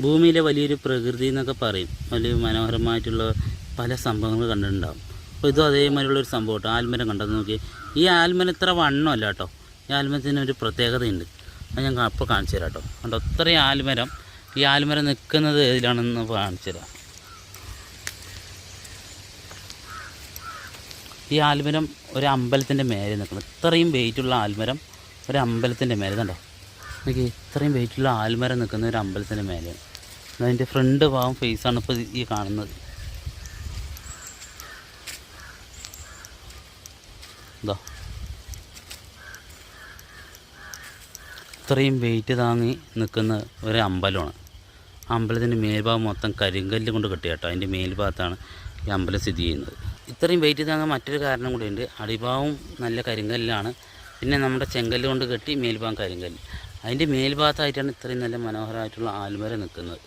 ഭൂമിയിലെ വലിയൊരു പ്രകൃതി എന്നൊക്കെ പറയും. വലിയ മനോഹരമായിട്ടുള്ള പല സംഭവങ്ങൾ കണ്ടിട്ടുണ്ടാകും അപ്പോൾ ഇതും അതേമാതിരിയുള്ള ഒരു സംഭവം കേട്ടോ ആൽമരം കണ്ടത് നോക്കി. ഈ ആൽമരം ഇത്ര വണ്ണമല്ല കേട്ടോ. ഈ ആൽമരത്തിന് ഒരു പ്രത്യേകതയുണ്ട്. അത് ഞാൻ അപ്പോൾ കാണിച്ചു തരാം കേട്ടോ. കണ്ടോ അത്രയും ആൽമരം. ഈ ആൽമരം നിൽക്കുന്നത് ഏതിലാണെന്ന് കാണിച്ചു തരാം. ഈ ആൽമരം ഒരു അമ്പലത്തിന്റെ മേലെ നിൽക്കണം. ഇത്രയും വെയിറ്റുള്ള ആൽമരം ഒരു അമ്പലത്തിന്റെ മേലെ കണ്ടോ? നോക്കി ഇത്രയും വെയിറ്റുള്ള ആൽമരം നിൽക്കുന്ന ഒരു അമ്പലത്തിന്റെ മേലെയാണ്. അതിന്റെ ഫ്രണ്ട് ഭാഗം ഫേസാണ് ഇപ്പോൾ ഈ കാണുന്നത്. ഇതാ ഇത്രയും വെയിറ്റ് താങ്ങി നിൽക്കുന്ന ഒരു അമ്പലമാണ്. അമ്പലത്തിന്റെ മേൽഭാഗം മൊത്തം കരിങ്കല്ല് കൊണ്ട് കെട്ടിയാട്ടോ അതിന്റെ മേൽഭാഗത്താണ് ഈ അമ്പലം സ്ഥിതി ചെയ്യുന്നത്. ഇത്രയും വെയിറ്റ് താങ്ങാൻ മറ്റൊരു കാരണം കൂടിയുണ്ട് അടിഭാഗവും നല്ല കരിങ്കല്ലാണ്. പിന്നെ നമ്മുടെ ചെങ്കല്ല് കൊണ്ട് കെട്ടി മേൽഭാഗം കരിങ്കല്ല്. അതിന്റെ മേൽഭാഗത്തായിട്ടാണ് ഇത്രയും നല്ല മനോഹരമായിട്ടുള്ള ആൽമര നിൽക്കുന്നത്.